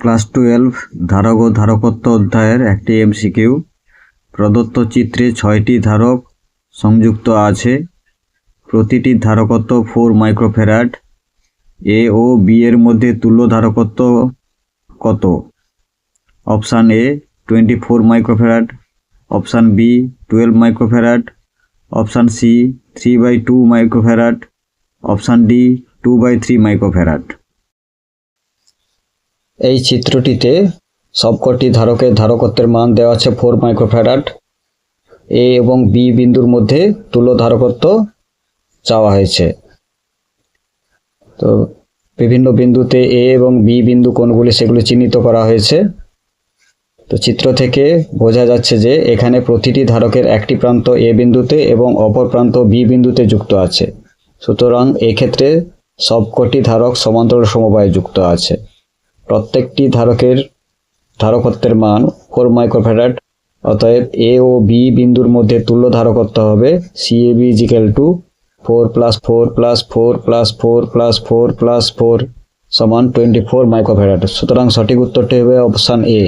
Class twelve, ধারক ও ধারকত্ব অধ্যায়ের একটি এমসিকিউ প্রদত্ত চিত্রে ছয়টি ধারক সংযুক্ত আছে। প্রতিটির ধারকত্ব ফোর মাইক্রোফ্যারাড এ ও বি এর মধ্যে তুল্য ধারকত্ব কত? Option A twenty four microfarad option B twelve microfarad option C three by two microfarad option D two by three microfarad এই চিত্রটিতে সবকটি ধারকের ধারকত্বের মান দেওয়া আছে ফোর মাইক্রোফ্যারাড এ এবং বি বিন্দুর মধ্যে তুল্য ধারকত্ব চাওয়া হয়েছে। তো বিভিন্ন বিন্দুতে এ এবং বি বিন্দু কোনগুলি সেগুলি চিহ্নিত করা হয়েছে। তো চিত্র থেকে বোঝা যাচ্ছে যে এখানে প্রতিটি ধারকের একটি প্রান্ত এ বিন্দুতে এবং অপর প্রান্ত বি বিন্দুতে যুক্ত আছে। সুতরাং এক্ষেত্রে সবকটি ধারক সমান্তরাল সমবায়ে যুক্ত আছে। প্রত্যেকটি ধারকের, ধারকত্বের মান ফোর মাইক্রোফ্যারাড, অতএব এ ও বি বিন্দুর মধ্যে তুল্য ধারকত্ব হবে C A B equal to four plus four plus four plus four plus four plus four সমান টোয়েন্টি ফোর মাইক্রোফ্যারাড। সুতরাং সঠিক উত্তরটি হবে অপশান এ